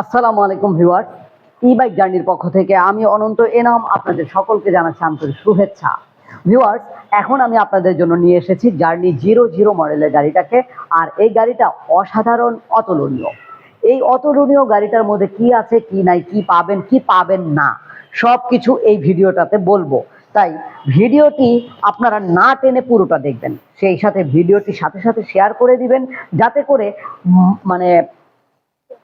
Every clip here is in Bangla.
আসসালামু আলাইকুম ভিউয়ার্স ই বাইক জার্নির পক্ষ থেকে আমি অনন্ত এনাম, আপনাদের সকলকে জানাচ্ছি আন্তরিক শুভেচ্ছা। ভিউয়ার্স, এখন আমি আপনাদের জন্য নিয়ে এসেছি জার্নি জিরো জিরো মডেলের গাড়িটাকে, আর এই গাড়িটা অসাধারণ অতুলনীয়। এই অতুলনীয় গাড়িটার মধ্যে কি আছে, কি নাই, কি পাবেন কি পাবেন না সব কিছু এই ভিডিওটাতে বলব। তাই ভিডিওটি আপনারা না টেনে পুরোটা দেখবেন। সেই সাথে ভিডিওটি সাথে সাথে শেয়ার করে দিবেন, যাতে করে মানে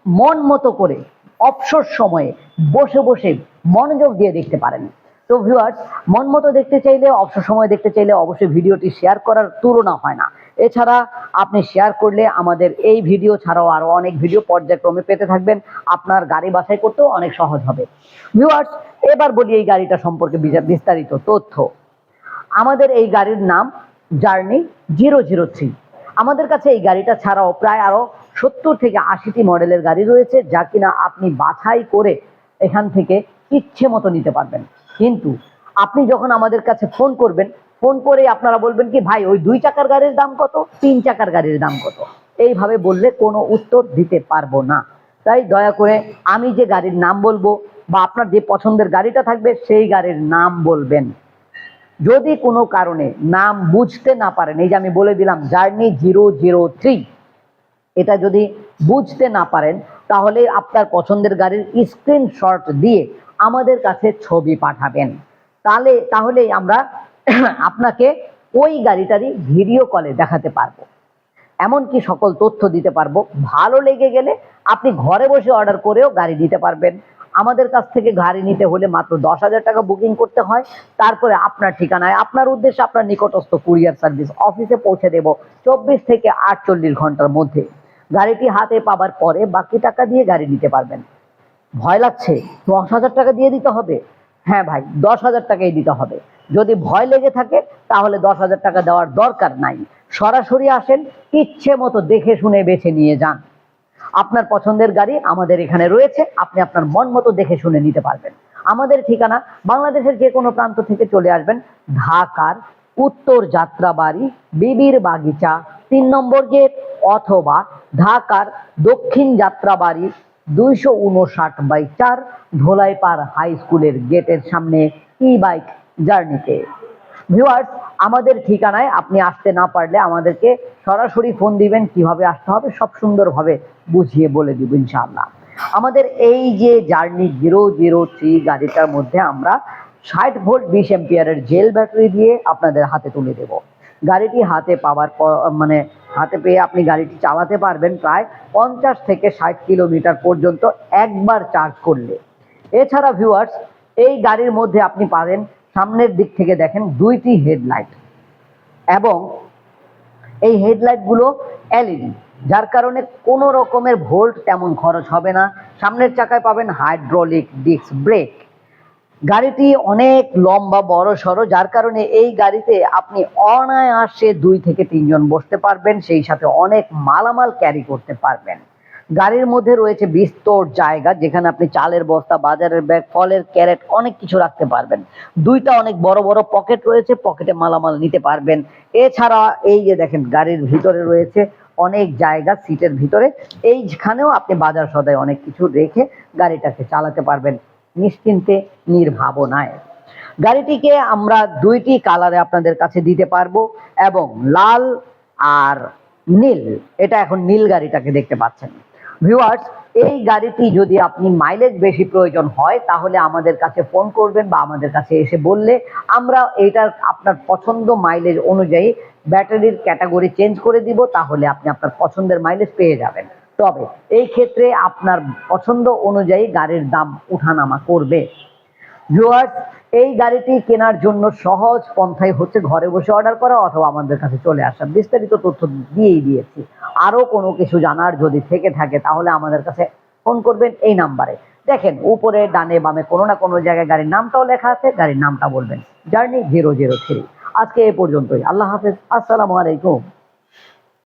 মন মতো করে অবসর সময়ে বসে বসে মনোযোগ দিয়ে দেখতে পারেন। তো ভিউয়ার্স মন মতো দেখতে চাইলে, অবসর সময় দেখতে চাইলে অবশ্যই ভিডিওটি শেয়ার করার তুলনা হয় না। এছাড়া আপনি শেয়ার করলে আমাদের এই ভিডিও ছাড়াও আরও অনেক ভিডিও পর্যায়ক্রমে পেতে থাকবেন। আপনার গাড়ি বাছাই করতেও অনেক সহজ হবে। ভিউয়ার্স এবার বলি এই গাড়িটা সম্পর্কে বিস্তারিত তথ্য। আমাদের এই গাড়ির নাম জার্নি জিরো জিরো থ্রি আমাদের কাছে এই গাড়িটা ছাড়াও প্রায় আরও সত্তর থেকে আশিটি মডেলের গাড়ি রয়েছে, যা কিনা আপনি বাছাই করে এখান থেকে ইচ্ছে মতো নিতে পারবেন। কিন্তু আপনি যখন আমাদের কাছে ফোন করবেন, ফোন করে আপনারা বলবেন কি, ভাই, ওই দুই চাকার গাড়ির দাম কত? তিন চাকার গাড়ির দাম কত? এইভাবে বললে কোনো উত্তর দিতে পারব না। তাই দয়া করে আমি যে গাড়ির নাম বলব বা আপনার যে পছন্দের গাড়িটা থাকবে, সেই গাড়ির নাম বলবেন। যদি কোনো কারণে নাম বুঝতে না পারেন, এই যে আমি বলে দিলাম, জার্নি জিরো জিরো থ্রি এটা যদি বুঝতে না পারেন, তাহলে আপনার পছন্দের গাড়ির স্ক্রিনশট দিয়ে আমাদের কাছে ছবি পাঠাবেন। তাহলে তাহলেই আমরা আপনাকে ওই গাড়িটারই ভিডিও কলে দেখাতে পারব। এমনকি সকল তথ্য দিতে পারব। ভালো লেগে গেলে আপনি ঘরে বসে অর্ডার করেও গাড়ি নিতে পারবেন। আমাদের কাছ থেকে গাড়ি নিতে হলে মাত্র দশ হাজার টাকা বুকিং করতে হয়। তারপরে আপনার ঠিকানায়, আপনার উদ্দেশ্যে আপনার নিকটস্থ কুরিয়ার সার্ভিস অফিসে পৌঁছে দেব। চব্বিশ থেকে আটচল্লিশ ঘণ্টার মধ্যে। গাড়িটি হাতে পাবার পরে বাকি টাকা দিয়ে গাড়ি নিতে পারবেন। ভয় লাগছে? দশ হাজার টাকা দিয়ে দিতে হবে? হ্যাঁ ভাই, দশ হাজার টাকাই দিতে হবে। যদি ভয় লেগে থাকে, তাহলে দশ হাজার টাকা দেওয়ার দরকার নাই। সরাসরি আসেন, ইচ্ছে মতো দেখে শুনে বেছে নিয়ে যান। আপনার পছন্দের গাড়ি আমাদের এখানে রয়েছে, আপনি আপনার মন মতো দেখে শুনে নিতে পারবেন। আমাদের ঠিকানা বাংলাদেশের যে কোনো প্রান্ত থেকে চলে আসবেন, ঢাকার উত্তর যাত্রাবাড়ি, বিবির বাগিচা, তিন নম্বর গেট অথবা ঢাকার দক্ষিণ যাত্রাবাড়ি দুইশো উনষাট বাই চার ধোলাইপাড় হাই স্কুলের গেটের সামনে ই বাইক জার্নিতে ভিউয়ার্স আমাদের ঠিকানায় আপনি আসতে না পারলে আমাদেরকে সরাসরি ফোন দিবেন, কীভাবে আসতে হবে, সব সুন্দরভাবে বুঝিয়ে বলে দিব ইনশাআল্লাহ। আমাদের এই যে জার্নি জিরো জিরো থ্রি গাড়িটার মধ্যে আমরা ষাট ভোল্ট বিশ এম্পিয়ারের জেল ব্যাটারি দিয়ে আপনাদের হাতে তুলে দেব। গাড়িটি হাতে পাওয়ার মানে হাতে পেয়ে আপনি গাড়িটি চালাতে পারবেন প্রায় পঞ্চাশ থেকে ষাট কিলোমিটার পর্যন্ত একবার চার্জ করলে। এছাড়া ভিউয়ার্স এই গাড়ির মধ্যে আপনি পাবেন, সামনের দিক থেকে দেখেন দুইটি হেডলাইট এবং এই হেডলাইটগুলো এলইডি, যার কারণে কোনো রকমের ভোল্ট তেমন খরচ হবে না। সামনের চাকায় পাবেন হাইড্রোলিক ডিস্ক ব্রেক। গাড়িটি অনেক লম্বা, বড়, সড়ো, যার কারণে এই গাড়িতে আপনি অনায়াসে দুই থেকে তিনজন বসতে পারবেন, সেই সাথে অনেক মালামাল ক্যারি করতে পারবেন। গাড়ির মধ্যে রয়েছে বিস্তর জায়গা, যেখানে আপনি চালের বস্তা, বাজারের ব্যাগ, ফলের ক্যারেট, অনেক কিছু রাখতে পারবেন। দুইটা অনেক বড় বড় পকেট রয়েছে পকেটে মালামাল নিতে পারবেন। এছাড়া এই যে দেখেন, গাড়ির ভিতরে রয়েছে অনেক জায়গা সিটের ভিতরে। এইখানেও আপনি বাজার সদায় অনেক কিছু রেখে গাড়িটাকে চালাতে পারবেন। নিশ্চিন্তে নির্ভাবনায়। গাড়িটিকে আমরা দুইটি কালারে আপনাদের কাছে দিতে পারব এবং লাল আর নীল। এটা এখন নীল গাড়িটাকে দেখতে পাচ্ছেন। ভিউয়ার্স এই গাড়িটি যদি আপনি মাইলেজ বেশি প্রয়োজন হয়, তাহলে আমাদের কাছে ফোন করবেন বা আমাদের কাছে এসে বললে আমরা এইটার আপনার পছন্দ মাইলেজ অনুযায়ী ব্যাটারির ক্যাটাগরি চেঞ্জ করে দিব, তাহলে আপনি আপনার পছন্দের মাইলেজ পেয়ে যাবেন। তবে এই ক্ষেত্রে আপনার পছন্দ অনুযায়ী গাড়ির দাম উঠানামা করবে। ভিউয়ার্স এই গাড়িটি কেনার জন্য সহজ পন্থাই হচ্ছে ঘরে বসে অর্ডার করা অথবা আমাদের কাছে চলে আসা। বিস্তারিত তথ্য দিয়েই দিয়েছি। আরও কোনো কিছু জানার যদি থেকে থাকে তাহলে আমাদের কাছে ফোন করবেন এই নাম্বারে। দেখেন, উপরে, ডানে, বামে কোনো না কোনো জায়গায় গাড়ির নামটাও লেখা আছে, গাড়ির নামটা বলবেন। জার্নি জিরো জিরো থ্রি আজকে এ পর্যন্তই। আল্লাহ হাফেজ। আসসালামু আলাইকুম।